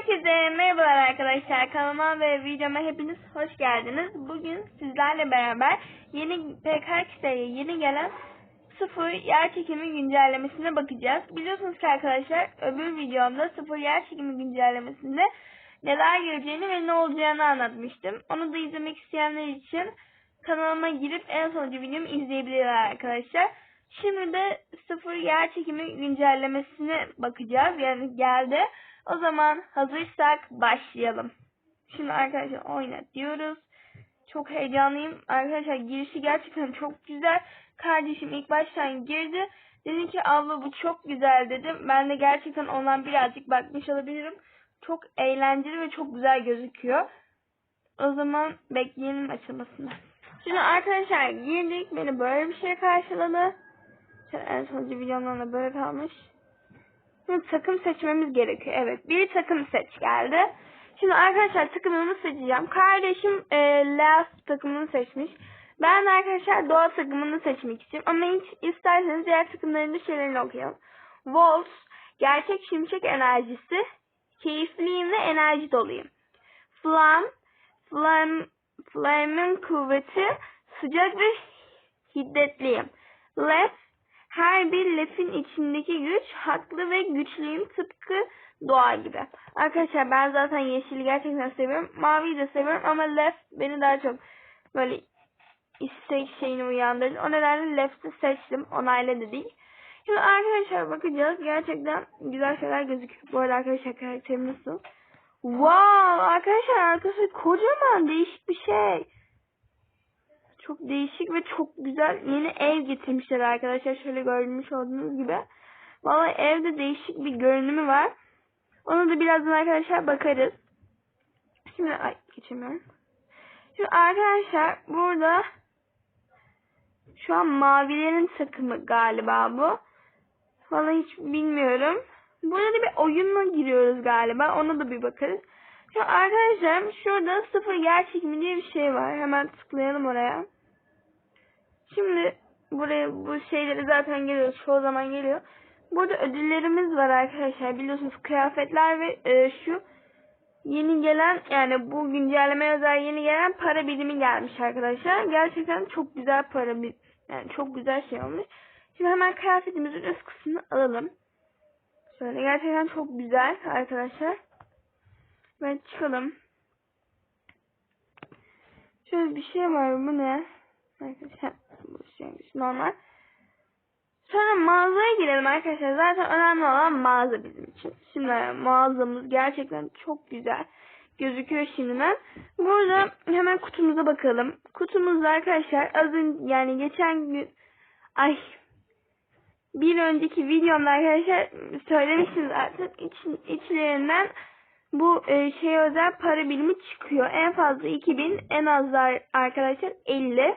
Herkese merhabalar arkadaşlar. Kanalıma ve videoma hepiniz hoş geldiniz. Bugün sizlerle beraber yeni PKX'ye yeni gelen sıfır yer çekimi güncellemesine bakacağız. Biliyorsunuz ki arkadaşlar öbür videomda sıfır yer çekimi güncellemesinde neler geleceğini ve ne olacağını anlatmıştım. Onu da izlemek isteyenler için kanalıma girip en sonuncu videomu izleyebilirler arkadaşlar. Şimdi de sıfır yer çekimi güncellemesine bakacağız. Yani geldi. O zaman hazırsak başlayalım. Şimdi arkadaşlar oynat diyoruz. Çok heyecanlıyım. Arkadaşlar girişi gerçekten çok güzel. Kardeşim ilk baştan girdi. Dedi ki abla bu çok güzel dedim. Ben de gerçekten ondan birazcık bakmış olabilirim. Çok eğlenceli ve çok güzel gözüküyor. O zaman bekleyelim açılmasını. Şimdi arkadaşlar girdik. Beni böyle bir şey karşıladı. En sonuncu videomdan da böyle kalmış. Şimdi takım seçmemiz gerekiyor. Evet. Bir takım seç geldi. Şimdi arkadaşlar takımımı seçeceğim. Kardeşim e, Leas takımını seçmiş. Ben arkadaşlar Doğa takımını seçmek istiyorum. Ama hiç isterseniz diğer takımların da şeylerini okuyalım. Wolves, gerçek şimşek enerjisi. Keyifliyim ve enerji doluyum. Flam, Flam, Flame'in kuvveti. Sıcak ve şiddetliyim. Left, her bir lefin içindeki güç haklı ve güçlüyüm tıpkı doğa gibi. Arkadaşlar ben zaten yeşili gerçekten seviyorum. Maviyi de seviyorum ama lef beni daha çok böyle istek şeyini uyandırdı. O nedenle left'i seçtim. Onayla da değil. Şimdi arkadaşlar bakacağız. Gerçekten güzel şeyler gözüküyor. Bu arada arkadaşlar karakterim nasıl? Wow! Arkadaşlar arkası kocaman değişik bir şey. Çok değişik ve çok güzel yeni ev getirmişler arkadaşlar. Şöyle görmüş olduğunuz gibi. Vallahi evde değişik bir görünümü var. Ona da birazdan arkadaşlar bakarız. Şimdi ay geçemiyorum. Şimdi arkadaşlar burada şu an mavilerin takımı galiba bu. Vallahi hiç bilmiyorum. Burada da bir oyunla giriyoruz galiba. Ona da bir bakarız. Şimdi arkadaşlar şurada sıfır yer çekimi diye bir şey var. Hemen tıklayalım oraya. Şimdi buraya bu şeyleri zaten geliyor. Çoğu zaman geliyor. Burada ödüllerimiz var arkadaşlar. Biliyorsunuz kıyafetler ve e, şu yeni gelen yani bu güncelleme özel yeni gelen para birimi gelmiş arkadaşlar. Gerçekten çok güzel para bir yani çok güzel şey olmuş. Şimdi hemen kıyafetimizin üst kısmını alalım. Şöyle gerçekten çok güzel arkadaşlar. Ve çıkalım. Şöyle bir şey var bu ne? Arkadaşlar şeymiş normal. Sonra mağazaya girelim arkadaşlar. Zaten önemli olan mağaza bizim için. Şimdi mağazamız gerçekten çok güzel gözüküyor şimdiden. Burada hemen kutumuza bakalım. Kutumuzda arkadaşlar az önce yani geçen gün ay bir önceki videomda arkadaşlar söylemiştim zaten iç, içlerinden bu e, şey özel para birimi çıkıyor. En fazla 2000 en az da arkadaşlar 50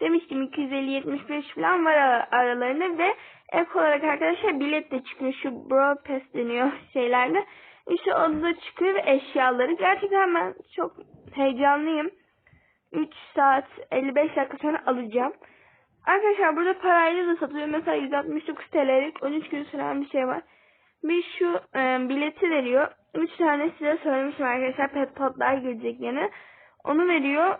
demiştim 250-75 falan var aralarında ve ek olarak arkadaşlar bilet de çıkıyor şu bro pass deniyor şeylerde. İşte o da çıkıyor ve eşyaları. Gerçekten ben çok heyecanlıyım. 3 saat 55 dakika sonra alacağım. Arkadaşlar burada parayla da satılıyor. Mesela 169 TL'lik 13 gün süren bir şey var. Bir şu e, bileti veriyor. 3 tane size söylemişim arkadaşlar. Pet potlar gelecek yine. Onu veriyor.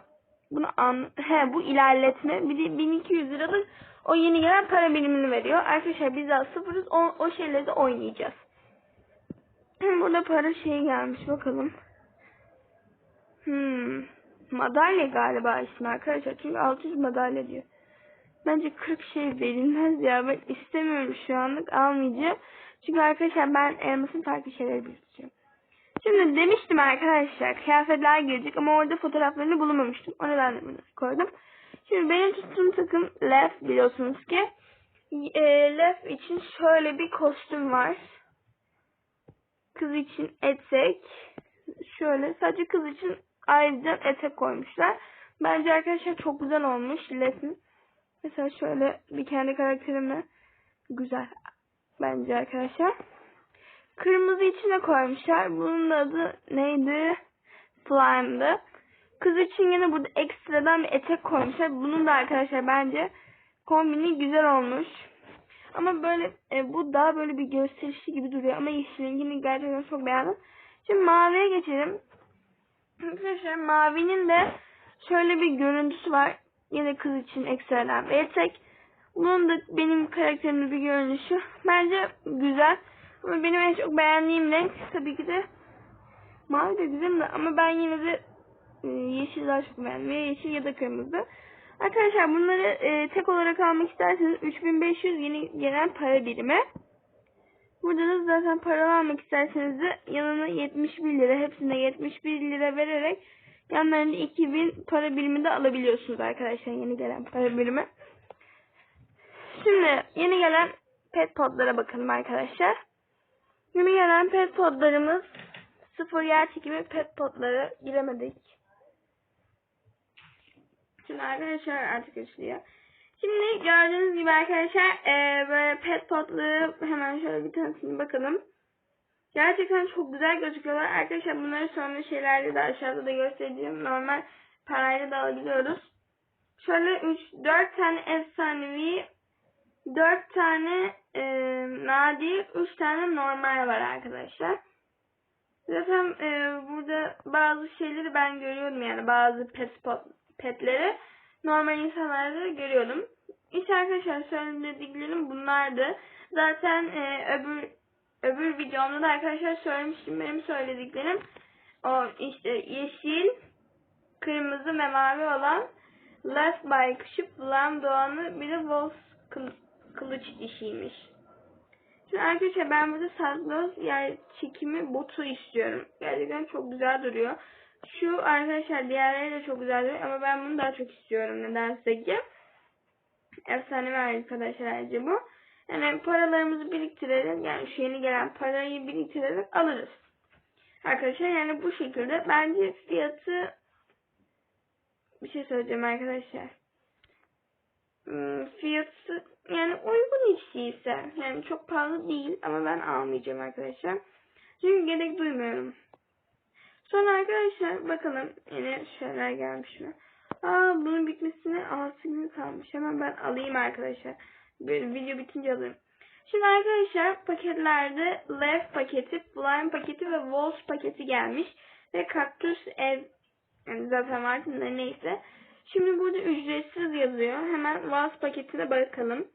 Bunu an he bu ilerletme. Bir de 1200 liralık o yeni gelen para birimini veriyor. Arkadaşlar biz daha sıfırız. O, o şeyleri de oynayacağız. Burada para şey gelmiş bakalım. Hmm. Madalya galiba ismi arkadaşlar. Çünkü 600 madalya diyor. Bence 40 şey verilmez ya. Ben istemiyorum şu anlık almayacağım. Çünkü arkadaşlar ben elmasın farklı şeyleri bileceğim. Şimdi demiştim arkadaşlar kıyafetler gelecek ama orada fotoğraflarını bulamamıştım. O nedenle bunu koydum. Şimdi benim tuttuğum takım Lef biliyorsunuz ki. E, Lef için şöyle bir kostüm var. Kız için etek. Şöyle sadece kız için ayrıca etek koymuşlar. Bence arkadaşlar çok güzel olmuş Lef'in. Mesela şöyle bir kendi karakterimle güzel bence arkadaşlar. Kırmızı içine koymuşlar. Bunun adı neydi? Slime'dı. Kız için yine burada ekstradan bir etek koymuşlar. Bunun da arkadaşlar bence kombini güzel olmuş. Ama böyle e, bu daha böyle bir gösterişli gibi duruyor. Ama yeşil gerçekten çok beğendim. Şimdi maviye geçelim. Arkadaşlar mavinin de şöyle bir görüntüsü var. Yine kız için ekstradan verirsek. Bunun da benim karakterimin bir görünüşü. Bence güzel. Ama benim en çok beğendiğim renk tabii ki de mavi de güzel de ama ben yine de e, yeşil daha çok beğendim. Ya yeşil ya da kırmızı. Arkadaşlar bunları e, tek olarak almak isterseniz 3500 yeni gelen para birimi. Burada da zaten para almak isterseniz de yanına 71 lira hepsine 71 lira vererek yanlarında 2000 para birimi de alabiliyorsunuz arkadaşlar yeni gelen para birimi. Şimdi yeni gelen pet podlara bakalım arkadaşlar. Yeni gelen pet podlarımız sıfır yer çekimi pet podlara giremedik. Şimdi arkadaşlar artık açılıyor. Şimdi gördüğünüz gibi arkadaşlar e, böyle pet potları hemen şöyle bir tanesine bakalım. Gerçekten çok güzel gözüküyorlar. Arkadaşlar bunları sonra şeylerde de aşağıda da göstereceğim. Normal parayla da alabiliyoruz. Şöyle 3 4 tane efsanevi 4 tane e, nadir 3 tane normal var arkadaşlar. Zaten e, burada bazı şeyleri ben görüyorum yani bazı pet pot, petleri normal insanlarda da görüyorum. İşte arkadaşlar söylediklerim bunlardı. Zaten e, öbür öbür videomda da arkadaşlar söylemiştim benim söylediklerim. O işte yeşil, kırmızı ve mavi olan Left by Kışıp Bulan Doğan'ı bir de Wolf kılıç dişiymiş. Şimdi arkadaşlar ben burada Sadlos yer çekimi botu istiyorum. Gerçekten çok güzel duruyor. Şu arkadaşlar diğerleri de çok güzel duruyor ama ben bunu daha çok istiyorum nedense ki. Efsane var arkadaşlar ayrıca bu. Yani paralarımızı biriktirelim. Yani şu yeni gelen parayı biriktirerek alırız. Arkadaşlar yani bu şekilde bence fiyatı bir şey söyleyeceğim arkadaşlar. Hmm, fiyatı yani uygun hiç değilse. Yani çok pahalı değil ama ben almayacağım arkadaşlar. Çünkü gerek duymuyorum. Sonra arkadaşlar bakalım yine şeyler gelmiş mi? Aa bunun bitmesine 6 gün kalmış. Hemen ben alayım arkadaşlar. Böyle video bitince alırım. Şimdi arkadaşlar paketlerde Lev paketi, Blind paketi ve Walls paketi gelmiş. Ve Kaktüs ev yani zaten vardı neyse. Şimdi burada ücretsiz yazıyor. Hemen Walls paketine bakalım.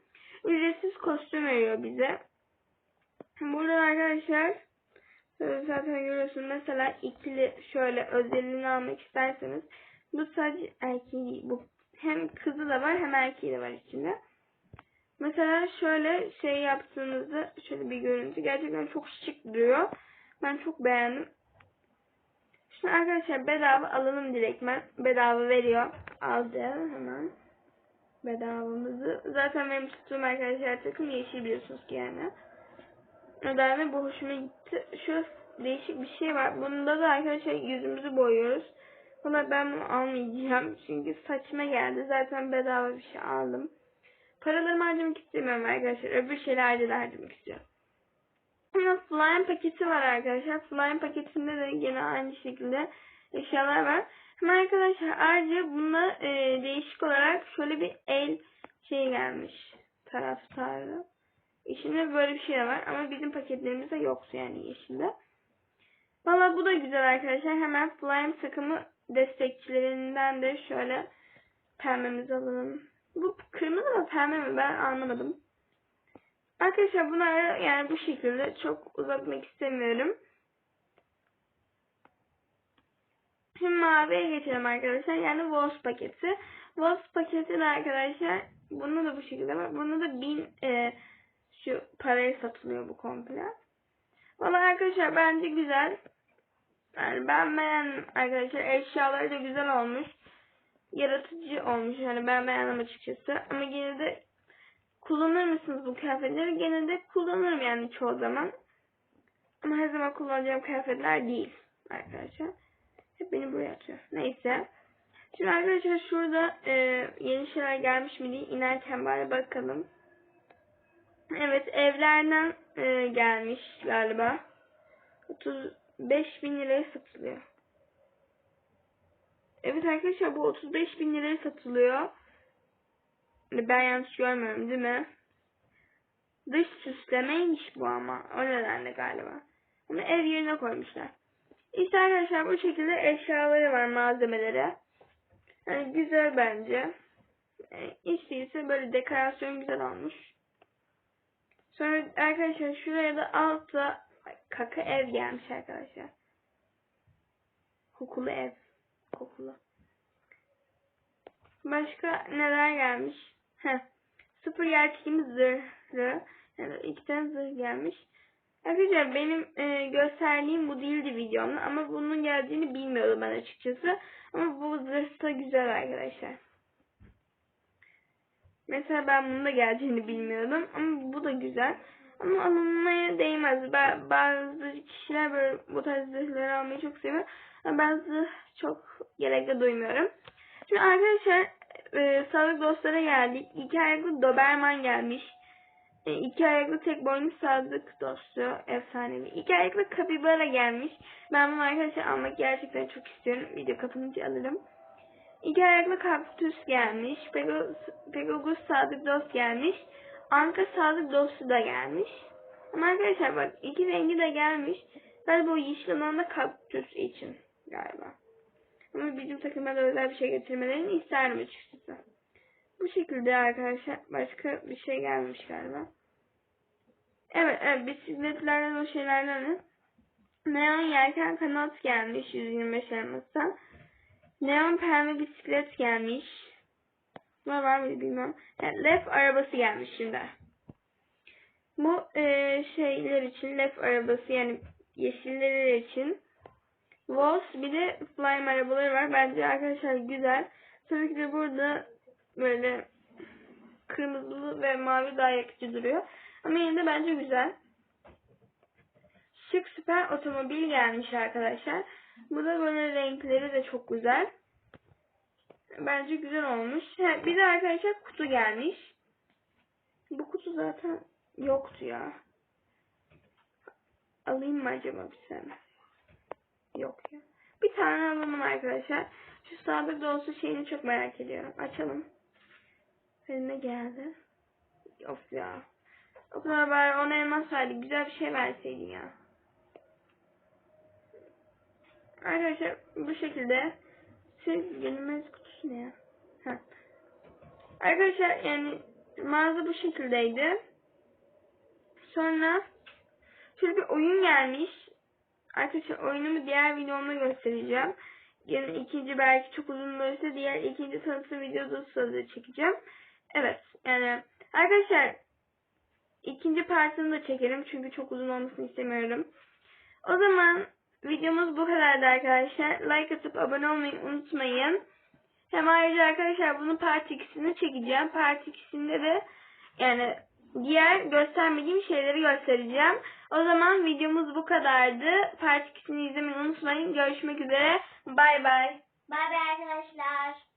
Ücretsiz kostüm veriyor bize. Burada arkadaşlar zaten görüyorsunuz mesela ikili şöyle özelliğini almak isterseniz bu sadece erkeği. Bu hem kızı da var hem erkeği de var içinde. Mesela şöyle şey yaptığınızda şöyle bir görüntü gerçekten çok şık duruyor. Ben çok beğendim. Şimdi arkadaşlar bedava alalım direktmen. Bedava veriyor. Aldım hemen. Bedavamızı. Zaten benim tuttuğum arkadaşlar takım yeşil biliyorsunuz ki yani. Nedenle bu hoşuma gitti. Şu değişik bir şey var. Bunda da arkadaşlar yüzümüzü boyuyoruz. Ama ben bunu almayacağım. Çünkü saçma geldi. Zaten bedava bir şey aldım. Paralarımı harcamak istemiyorum arkadaşlar. Öbür şeylerde de harcamak istiyorum. Ama Flying paketi var arkadaşlar. Flying paketinde de yine aynı şekilde eşyalar var. Ama arkadaşlar ayrıca bunda e, değişik olarak şöyle bir el şey gelmiş. Taraftarı. İçinde böyle bir şey de var. Ama bizim paketlerimizde yoktu yani yeşilde. Valla bu da güzel arkadaşlar. Hemen Flying takımı destekçilerinden de şöyle pembemizi alalım. Bu kırmızı mı pembe mi ben anlamadım. Arkadaşlar bunları yani bu şekilde çok uzatmak istemiyorum. Şimdi maviye geçelim arkadaşlar. Yani Wolf paketi. Wolf paketi de arkadaşlar bunu da bu şekilde var. Bunu da bin e, şu paraya satılıyor bu komple. Valla arkadaşlar bence güzel. Yani ben beğendim arkadaşlar. Eşyaları da güzel olmuş. Yaratıcı olmuş. Yani ben beğendim açıkçası. Ama yine kullanır mısınız bu kıyafetleri? Gene de kullanırım yani çoğu zaman. Ama her zaman kullanacağım kıyafetler değil arkadaşlar. Hep beni buraya atıyor. Neyse. Şimdi arkadaşlar şurada e, yeni şeyler gelmiş mi diye inerken bari bakalım. Evet evlerden e, gelmiş galiba. 35 bin liraya satılıyor. Evet arkadaşlar bu 35 bin liraya satılıyor. Ben yanlış görmüyorum değil mi? Dış süslemeymiş bu ama. O nedenle galiba. Bunu ev yerine koymuşlar. İşte arkadaşlar bu şekilde eşyaları var malzemeleri. Yani güzel bence. Yani değilse böyle dekorasyon güzel olmuş. Sonra arkadaşlar şuraya da altta kaka ev gelmiş arkadaşlar. Kokulu ev. Kokulu. Başka neler gelmiş? Heh. Sıfır yer çekimi zırhı. Yani iki tane zırh gelmiş. Arkadaşlar benim e, gösterdiğim bu değildi videomda ama bunun geldiğini bilmiyordum ben açıkçası. Ama bu zırh da güzel arkadaşlar. Mesela ben bunun da geleceğini bilmiyordum ama bu da güzel. Ama alınmaya değmez. Ba- bazı kişiler böyle bu tarz zırhları almayı çok seviyor. Ama ben zırh çok gerekli duymuyorum. Şimdi arkadaşlar e, sağlık dostlara geldik. İki ayaklı Doberman gelmiş. E, iki ayaklı tek boynu sadık dostu. Efsanevi. İki ayaklı Capybara gelmiş. Ben bunu arkadaşlar almak gerçekten çok istiyorum. Video kapınca alırım. İki ayaklı kaktüs gelmiş. Pegasus sadık dost gelmiş. Anka sadık dostu da gelmiş. Ama arkadaşlar bak iki rengi de gelmiş. Galiba o yeşil olan da kaktüs için galiba. Ama bizim takıma da özel bir şey getirmelerini isterim açıkçası. Bu şekilde arkadaşlar başka bir şey gelmiş galiba. Evet, evet bisikletlerden o şeylerden Neon yelken kanat gelmiş 125 elmastan. Neon pembe bisiklet gelmiş. Ne var mı bilmem. Yani lef arabası gelmiş şimdi. Bu e, şeyler için lef arabası yani yeşiller için. Voss bir de Flame arabaları var. Bence arkadaşlar güzel. Tabii ki de burada böyle kırmızılı ve mavi daha yakıcı duruyor. Ama yine de bence güzel. Şık süper otomobil gelmiş arkadaşlar. Bu da böyle renkleri de çok güzel. Bence güzel olmuş. Bir de arkadaşlar kutu gelmiş. Bu kutu zaten yoktu ya. Alayım mı acaba bir tane? Yok ya. Bir tane alalım arkadaşlar. Şu sadık dolusu şeyini çok merak ediyorum. Açalım. Eline geldi. Of ya. O kadar bari ona elmas verdi. Güzel bir şey verseydin ya. Arkadaşlar bu şekilde siz yenilmez kutusu ne ya? Heh. Arkadaşlar yani mağaza bu şekildeydi. Sonra şöyle bir oyun gelmiş. Arkadaşlar oyunumu diğer videomda göstereceğim. Yani ikinci belki çok uzun olursa diğer ikinci tanıtım videosu da çekeceğim. Evet yani arkadaşlar ikinci partını da çekerim çünkü çok uzun olmasını istemiyorum. O zaman videomuz bu kadardı arkadaşlar. Like atıp abone olmayı unutmayın. Hem ayrıca arkadaşlar bunun part 2'sini çekeceğim. Part 2'sinde de yani diğer göstermediğim şeyleri göstereceğim. O zaman videomuz bu kadardı. Part 2'sini izlemeyi unutmayın. Görüşmek üzere. Bay bay. Bay bay arkadaşlar.